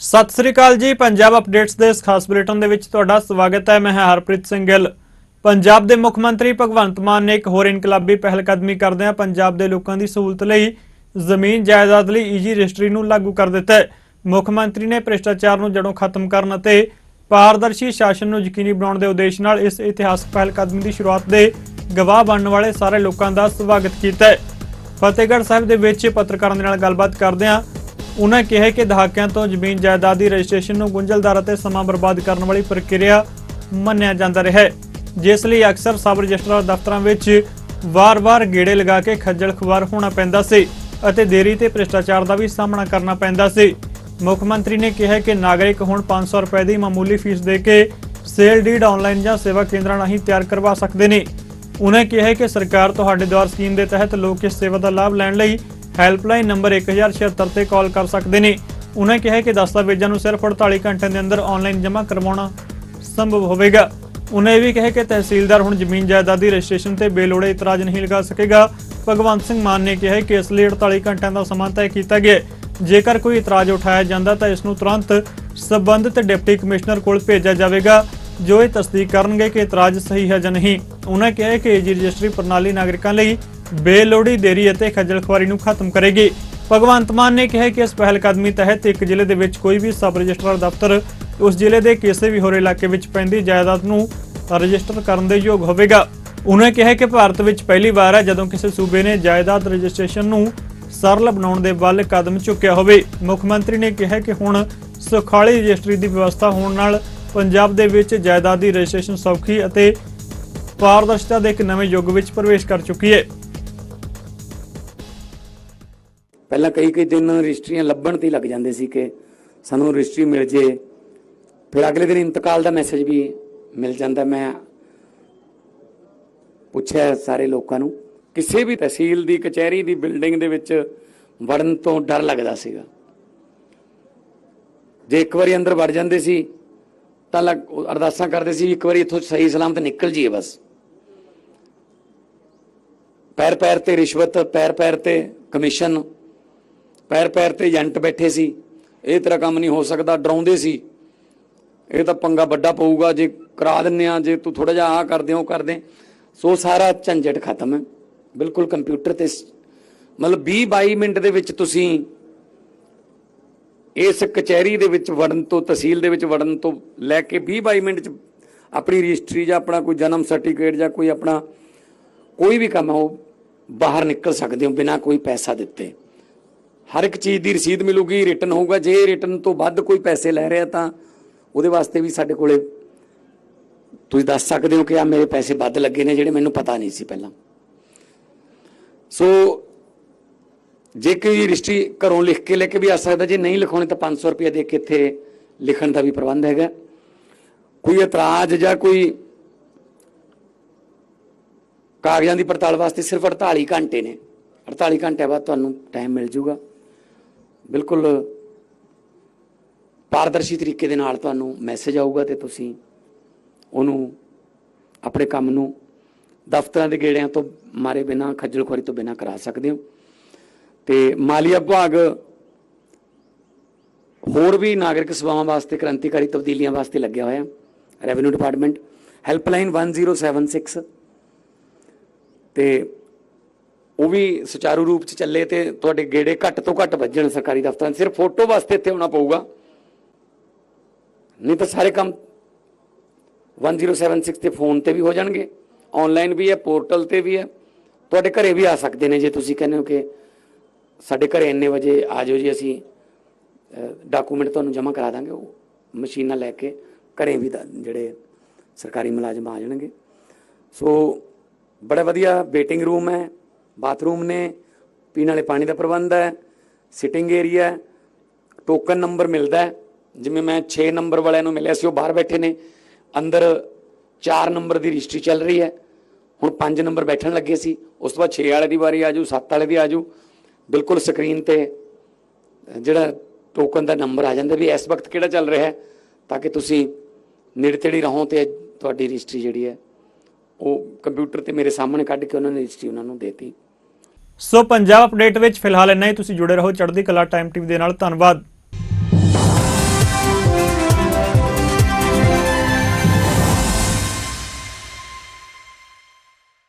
ਸਤਿ ਸ੍ਰੀ ਅਕਾਲ ਜੀ, ਪੰਜਾਬ ਅਪਡੇਟਸ ਦੇ ਇਸ ਖਾਸ ਬੁਲੇਟਿਨ ਦੇ ਵਿੱਚ ਤੁਹਾਡਾ ਸਵਾਗਤ ਹੈ। ਮੈਂ ਹਰਪ੍ਰੀਤ ਸਿੰਘ ਗਿੱਲ ਪੰਜਾਬ ਦੇ ਮੁੱਖ ਮੰਤਰੀ ਭਗਵੰਤ ਮਾਨ ਨੇ ਇੱਕ ਹੋਰ ਇਨਕਲਾਬੀ ਪਹਿਲਕਦਮੀ ਕਰਦਿਆਂ ਪੰਜਾਬ ਦੇ ਲੋਕਾਂ ਦੀ ਸਹੂਲਤ ਲਈ ਜ਼ਮੀਨ ਜਾਇਦਾਦ ਲਈ ਈਜੀ ਰਜਿਸਟਰੀ ਨੂੰ ਲਾਗੂ ਕਰ ਦਿੱਤਾ ਹੈ। ਮੁੱਖ ਮੰਤਰੀ ਨੇ ਭ੍ਰਿਸ਼ਟਾਚਾਰ ਨੂੰ ਜੜੋਂ ਖਤਮ ਕਰਨ ਅਤੇ ਪਾਰਦਰਸ਼ੀ ਸ਼ਾਸਨ ਨੂੰ ਯਕੀਨੀ ਬਣਾਉਣ ਦੇ ਉਦੇਸ਼ ਨਾਲ ਇਸ ਇਤਿਹਾਸਕ ਪਹਿਲਕਦਮੀ ਦੀ ਸ਼ੁਰੂਆਤ ਦੇ ਗਵਾਹ ਬਣਨ ਵਾਲੇ ਸਾਰੇ ਲੋਕਾਂ ਦਾ ਸਵਾਗਤ ਕੀਤਾ ਹੈ। ਫਤਿਹਗੜ੍ਹ ਸਾਹਿਬ ਦੇ ਵਿੱਚ ਪੱਤਰਕਾਰਾਂ ਦੇ ਨਾਲ ਗੱਲਬਾਤ ਕਰਦਿਆਂ ਉਨ੍ਹਾਂ ਕਿਹਾ ਕਿ ਦਹਾਕਿਆਂ ਤੋਂ ਜ਼ਮੀਨ ਜਾਇਦਾਦ ਦੀ ਰਜਿਸਟ੍ਰੇਸ਼ਨ ਨੂੰ ਗੁੰਝਲਦਾਰ ਅਤੇ ਸਮਾਂ ਬਰਬਾਦ ਕਰਨ ਵਾਲੀ ਪ੍ਰਕਿਰਿਆ ਮੰਨਿਆ ਜਾਂਦਾ ਰਿਹਾ ਹੈ। ਜਿਸ ਲਈ ਅਕਸਰ ਸਬ ਰਜਿਸਟਰਾਰ ਦਫ਼ਤਰਾਂ ਵਿੱਚ ਵਾਰ-ਵਾਰ ਗੇੜੇ ਲਗਾ ਕੇ ਖੱਜਲ ਖੁਆਰ ਹੋਣਾ ਪੈਂਦਾ ਸੀ ਅਤੇ ਦੇਰੀ ਤੇ ਭ੍ਰਿਸ਼ਟਾਚਾਰ ਦਾ ਵੀ ਸਾਹਮਣਾ ਕਰਨਾ ਪੈਂਦਾ ਸੀ। ਮੁੱਖ ਮੰਤਰੀ ਨੇ ਕਿਹਾ ਕਿ ਨਾਗਰਿਕ ਹੁਣ 500 ਰੁਪਏ ਦੀ ਮਾਮੂਲੀ ਫੀਸ ਦੇ ਕੇ ਸੇਲ ਡੀਡ ਆਨਲਾਈਨ ਜਾਂ ਸੇਵਾ ਕੇਂਦਰਾਂ ਰਾਹੀਂ ਤਿਆਰ ਕਰਵਾ ਸਕਦੇ ਨੇ। ਉਨ੍ਹਾਂ ਕਿਹਾ ਕਿ ਸਰਕਾਰ ਤੁਹਾਡੇ ਦੁਆਰ ਸਕੀਮ ਦੇ ਤਹਿਤ ਲੋਕ ਇਸ ਸੇਵਾ ਦਾ ਲਾਭ ਲੈਣ ਲਈ ਹੈਲਪਲਾਈਨ ਨੰਬਰ 1076 ਤੇ ਕਾਲ ਕਰ ਸਕਦੇ ਨੇ। ਉਨ੍ਹਾਂ ਕਿਹਾ ਕਿ ਦਸਤਾਵੇਜ਼ਾਂ ਨੂੰ ਸਿਰਫ 48 ਘੰਟਿਆਂ ਦੇ ਅੰਦਰ ਆਨਲਾਈਨ ਜਮ੍ਹਾਂ ਕਰਵਾਉਣਾ ਸੰਭਵ ਹੋਵੇਗਾ। ਉਨ੍ਹਾਂ ਵੀ ਕਿਹਾ ਕਿ ਤਹਿਸੀਲਦਾਰ ਹੁਣ ਜ਼ਮੀਨ ਜਾਇਦਾਦ ਦੀ ਰਜਿਸਟ੍ਰੇਸ਼ਨ ਤੇ ਬੇਲੋੜੇ ਇਤਰਾਜ਼ ਨਹੀਂ ਲਗਾ ਸਕੇਗਾ। ਭਗਵੰਤ ਸਿੰਘ ਮਾਨ ਨੇ ਕਿਹਾ ਕਿ ਇਸ ਲਈ 48 ਘੰਟਿਆਂ ਦਾ ਸਮਾਂ ਤੈਅ ਕੀਤਾ ਗਿਆ ਜੇਕਰ ਕੋਈ ਇਤਰਾਜ਼ ਉਠਾਇਆ ਜਾਂਦਾ ਤਾਂ ਇਸ ਨੂੰ ਤੁਰੰਤ ਸਬੰਧਿਤ ਡਿਪਟੀ ਕਮਿਸ਼ਨਰ ਕੋਲ ਭੇਜਿਆ ਜਾਵੇਗਾ। ਜੋ ਇਹ ਤਸਦੀਕ ਕਰਨਗੇ ਕਿ ਇਤਰਾਜ਼ ਸਹੀ ਹੈ ਜਾਂ ਨਹੀਂ। ਉਨ੍ਹਾਂ ਕਿਹਾ ਕਿ ਏਜੀ ਰਜਿਸਟਰੀ ਪ੍ਰਣਾਲੀ ਨਾਗਰਿਕਾਂ ਲਈ ਬੇਲੋੜੀ ਦੇਰੀ ਅਤੇ ਖੱਜਲ ਖੁਆਰੀ ਨੂੰ ਖਤਮ ਕਰੇਗੀ। ਭਗਵੰਤ ਮਾਨ ਨੇ ਕਿਹਾ ਕਿ ਇਸ ਪਹਿਲ ਕਦਮੀ ਤਹਿਤ ਇੱਕ ਜ਼ਿਲ੍ਹੇ ਦੇ ਵਿੱਚ ਕੋਈ ਵੀ ਸਬ ਰਜਿਸਟਰਾਰ ਦਫ਼ਤਰ ਉਸ ਜ਼ਿਲ੍ਹੇ ਦੇ ਕਿਸੇ ਵੀ ਹੋਰ ਇਲਾਕੇ ਵਿੱਚ ਪੈਂਦੀ ਜਾਇਦਾਦ ਨੂੰ ਰਜਿਸਟਰ ਕਰਨ ਦੇ ਯੋਗ ਹੋਵੇਗਾ। ਉਨ੍ਹਾਂ ਕਿਹਾ ਕਿ ਭਾਰਤ ਵਿੱਚ ਪਹਿਲੀ ਵਾਰ ਹੈ ਜਦੋਂ ਕਿਸੇ ਸੂਬੇ ਨੇ ਜਾਇਦਾਦ ਰਜਿਸਟ੍ਰੇਸ਼ਨ ਨੂੰ ਸਰਲ ਬਣਾਉਣ ਦੇ ਵੱਲ ਕਦਮ ਚੁੱਕਿਆ ਹੋਵੇ। ਮੁੱਖ ਮੰਤਰੀ ਨੇ ਕਿਹਾ ਕਿ ਹੁਣ ਸੁਖਾਲੀ ਰਜਿਸਟਰੀ ਦੀ ਵਿਵਸਥਾ ਹੋਣ ਨਾਲ ਪੰਜਾਬ ਦੇ ਵਿੱਚ ਜਾਇਦਾਦ ਦੀ ਰਜਿਸਟ੍ਰੇਸ਼ਨ ਸੌਖੀ ਅਤੇ ਪਾਰਦਰਸ਼ਤਾ ਦੇ ਇੱਕ ਨਵੇਂ ਯੁੱਗ ਵਿੱਚ ਪ੍ਰਵੇਸ਼ ਕਰ ਚੁੱਕੀ ਹੈ। ਪਹਿਲਾਂ ਕਈ ਕਈ ਦਿਨ ਰਜਿਸਟਰੀਆਂ ਲੱਭਣ ਤੇ ਲੱਗ ਜਾਂਦੇ ਸੀ ਕਿ ਸਾਨੂੰ ਰਜਿਸਟਰੀ ਮਿਲ ਜੇ। ਫਿਰ ਅਗਲੇ ਦਿਨ ਇੰਤਕਾਲ ਦਾ ਮੈਸੇਜ ਵੀ ਮਿਲ ਜਾਂਦਾ। ਮੈਂ ਪੁੱਛਿਆ ਸਾਰੇ ਲੋਕਾਂ ਨੂੰ, ਕਿਸੇ ਵੀ ਤਹਿਸੀਲ ਦੀ, ਕਚਹਿਰੀ ਦੀ ਬਿਲਡਿੰਗ ਦੇ ਵਿੱਚ ਵੜਨ ਤੋਂ ਡਰ ਲੱਗਦਾ ਸੀਗਾ। ਜੇ ਇੱਕ ਵਾਰੀ ਅੰਦਰ ਵੜ ਜਾਂਦੇ ਸੀ ਤਾਂ ਲੱਗ- ਅਰਦਾਸਾਂ ਕਰਦੇ ਸੀ ਇੱਕ ਵਾਰੀ ਇੱਥੋਂ ਸਹੀ ਸਲਾਮਤ ਨਿਕਲ ਜੀਏ ਬਸ। ਪੈਰ ਪੈਰ ਤੇ ਰਿਸ਼ਵਤ, ਪੈਰ ਪੈਰ ਤੇ ਕਮਿਸ਼ਨ, ਪੈਰ ਪੈਰ ਤੇ ਏਜੰਟ ਬੈਠੇ ਸੀ। ਇਹ ਤੇਰਾ ਕੰਮ ਨਹੀਂ ਹੋ ਸਕਦਾ, ਡਰਾਉਂਦੇ ਸੀ। ਇਹ ਤਾਂ ਪੰਗਾ ਵੱਡਾ ਪਊਗਾ, ਜੇ ਕਰਾ ਦਿੰਨੇ ਆ ਜੇ ਤੂੰ ਥੋੜਾ ਜਿਹਾ ਆ ਕਰਦੇ ਹੋ ਕਰਦੇ ਸੋ ਸਾਰਾ ਝੰਜਟ ਖਤਮ ਹੈ। ਬਿਲਕੁਲ ਕੰਪਿਊਟਰ ਤੇ ਮਤਲਬ 20 22 ਮਿੰਟ ਦੇ ਵਿੱਚ ਤੁਸੀਂ ਇਸ ਕਚਹਿਰੀ ਦੇ ਵਿੱਚ ਵੜਨ ਤੋਂ, ਤਹਿਸੀਲ ਦੇ ਵਿੱਚ ਵੜਨ ਤੋਂ ਲੈ ਕੇ 20 22 ਮਿੰਟ ਚ ਆਪਣੀ ਰਜਿਸਟਰੀ ਜਾਂ ਆਪਣਾ ਕੋਈ ਜਨਮ ਸਰਟੀਫਿਕੇਟ ਜਾਂ ਕੋਈ ਆਪਣਾ ਕੋਈ ਵੀ ਕੰਮ ਹੈ ਉਹ ਬਾਹਰ ਨਿਕਲ ਸਕਦੇ ਹੋ ਬਿਨਾਂ ਕੋਈ ਪੈਸਾ ਦਿੱਤੇ। ਹਰ ਇੱਕ ਚੀਜ਼ ਦੀ ਰਸੀਦ ਮਿਲੂਗੀ, ਰਿਟਰਨ ਹੋਊਗਾ। ਜੇ ਰਿਟਰਨ ਤੋਂ ਵੱਧ ਕੋਈ ਪੈਸੇ ਲੈ ਰਿਹਾ ਤਾਂ ਉਹਦੇ ਵਾਸਤੇ ਵੀ ਸਾਡੇ ਕੋਲੇ ਤੁਸੀਂ ਦੱਸ ਸਕਦੇ ਹੋ ਕਿ ਆ ਮੇਰੇ ਪੈਸੇ ਵੱਧ ਲੱਗੇ ਨੇ, ਜਿਹੜੇ ਮੈਨੂੰ ਪਤਾ ਨਹੀਂ ਸੀ ਪਹਿਲਾਂ। ਸੋ ਜੇ ਕੋਈ ਰਜਿਸਟਰੀ ਘਰੋਂ ਲਿਖ ਕੇ ਲੈ ਕੇ ਵੀ ਆ ਸਕਦਾ, ਜੇ ਨਹੀਂ ਲਿਖਾਉਣੀ ਤਾਂ 500 ਰੁਪਏ ਦੇ ਕੇ ਇੱਥੇ ਲਿਖਣ ਦਾ ਵੀ ਪ੍ਰਬੰਧ ਹੈਗਾ। ਕੋਈ ਇਤਰਾਜ਼ ਜਾਂ ਕੋਈ ਕਾਗਜ਼ਾਂ ਦੀ ਪੜਤਾਲ ਵਾਸਤੇ ਸਿਰਫ 48 ਘੰਟੇ ਨੇ। 48 ਘੰਟੇ ਬਾਅਦ ਤੁਹਾਨੂੰ ਟਾਈਮ ਮਿਲ ਜਾਊਗਾ ਬਿਲਕੁਲ ਪਾਰਦਰਸ਼ੀ ਤਰੀਕੇ ਦੇ ਨਾਲ ਤੁਹਾਨੂੰ ਮੈਸੇਜ ਆਊਗਾ ਤੇ ਤੁਸੀਂ ਉਹਨੂੰ ਆਪਣੇ ਕੰਮ ਨੂੰ ਦਫ਼ਤਰਾਂ ਦੇ ਗੇੜਿਆਂ ਤੋਂ ਮਾਰੇ ਬਿਨਾ, ਖੱਜਲ ਖੁਆਰੀ ਤੋਂ ਬਿਨਾ ਕਰਾ ਸਕਦੇ ਹੋ। ਤੇ ਮਾਲੀਆ ਵਿਭਾਗ ਹੋਰ ਵੀ ਨਾਗਰਿਕ ਸੇਵਾਵਾਂ ਵਾਸਤੇ, ਕ੍ਰਾਂਤੀਕਾਰੀ ਤਬਦੀਲੀਆਂ ਵਾਸਤੇ ਲੱਗਿਆ ਹੋਇਆ ਰੈਵਨਿਊ ਡਿਪਾਰਟਮੈਂਟ ਹੈਲਪਲਾਈਨ 1076 ਤੇ ਉਹ ਵੀ ਸੁਚਾਰੂ ਰੂਪ ਚ ਚੱਲੇ ਤੇ ਤੁਹਾਡੇ ਗੇੜੇ ਘੱਟ ਤੋਂ ਘੱਟ ਵੱਜਣ ਸਰਕਾਰੀ ਦਫ਼ਤਰਾਂ 'ਚ। ਸਿਰਫ ਫੋਟੋ ਵਾਸਤੇ ਇੱਥੇ ਆਉਣਾ ਪਊਗਾ। ਨਹੀਂ ਤਾਂ ਸਾਰੇ ਕੰਮ 1076 ਤੇ ਫੋਨ ਤੇ ਵੀ ਹੋ ਜਾਣਗੇ। ਆਨਲਾਈਨ ਵੀ ਹੈ, ਪੋਰਟਲ ਤੇ ਵੀ ਹੈ। ਤੁਹਾਡੇ ਘਰੇ ਵੀ ਆ ਸਕਦੇ ਨੇ ਜੇ ਤੁਸੀਂ ਕਹਿੰਦੇ ਹੋ ਕਿ ਸਾਡੇ ਘਰੇ ਇੰਨੇ ਵਜੇ ਆ ਜਾਓ ਜੀ ਅਸੀਂ ਡਾਕੂਮੈਂਟ ਤੁਹਾਨੂੰ ਜਮ੍ਹਾਂ ਕਰਾ ਦਾਂਗੇ, ਉਹ ਮਸ਼ੀਨਾਂ ਲੈ ਕੇ ਘਰੇ ਵੀ ਦਾ- ਜਿਹੜੇ ਸਰਕਾਰੀ ਮੁਲਾਜ਼ਮ ਆ ਜਾਣਗੇ। ਸੋ ਬੜਾ ਵਧੀਆ ਵੇਟਿੰਗ ਰੂਮ ਹੈ ਬਾਥਰੂਮ ਨੇ, ਪੀਣ ਵਾਲੇ ਪਾਣੀ ਦਾ ਪ੍ਰਬੰਧ ਹੈ ਸਿਟਿੰਗ ਏਰੀਆ ਹੈ ਟੋਕਨ ਨੰਬਰ ਮਿਲਦਾ ਹੈ, ਜਿਵੇਂ ਮੈਂ 6 ਨੰਬਰ ਵਾਲਿਆਂ ਨੂੰ ਮਿਲਿਆ ਸੀ, ਉਹ ਬਾਹਰ ਬੈਠੇ ਨੇ, ਅੰਦਰ 4 ਨੰਬਰ ਦੀ ਰਜਿਸਟਰੀ ਚੱਲ ਰਹੀ ਹੈ, ਹੁਣ 5 ਨੰਬਰ ਬੈਠਣ ਲੱਗੇ ਸੀ, ਉਸ ਤੋਂ ਬਾਅਦ 6 ਵਾਲੇ ਦੀ ਵਾਰੀ ਆਜੂ 7 ਵਾਲੇ ਦੀ ਆਜੂ ਬਿਲਕੁਲ ਸਕਰੀਨ ਤੇ, ਜਿਹੜਾ ਟੋਕਨ ਦਾ ਨੰਬਰ ਆ ਜਾਂਦਾ ਵੀ ਇਸ ਵਕਤ ਕਿਹੜਾ ਚੱਲ ਰਿਹਾ ਹੈ, ਤਾਂ ਕਿ ਤੁਸੀਂ ਨੇੜੇ ਤੇੜੇ ਰਹੋ ਤੇ ਤੁਹਾਡੀ ਰਜਿਸਟਰੀ ਜਿਹੜੀ ਹੈ, ਉਹ ਕੰਪਿਊਟਰ ਤੇ ਮੇਰੇ ਸਾਹਮਣੇ ਕੱਢ ਕੇ ਉਹਨਾਂ ਨੇ ਰਜਿਸਟਰੀ ਉਹਨਾਂ ਨੂੰ ਦੇਤੀ। ਸੋ ਪੰਜਾਬ ਅਪਡੇਟ ਵਿੱਚ ਫਿਲਹਾਲ ਇੰਨਾ ਹੀ, ਤੁਸੀਂ ਜੁੜੇ ਰਹੋ ਚੜ੍ਹਦੀ ਕਲਾ ਟਾਈਮ ਟੀਵੀ ਦੇ ਨਾਲ, ਧੰਨਵਾਦ।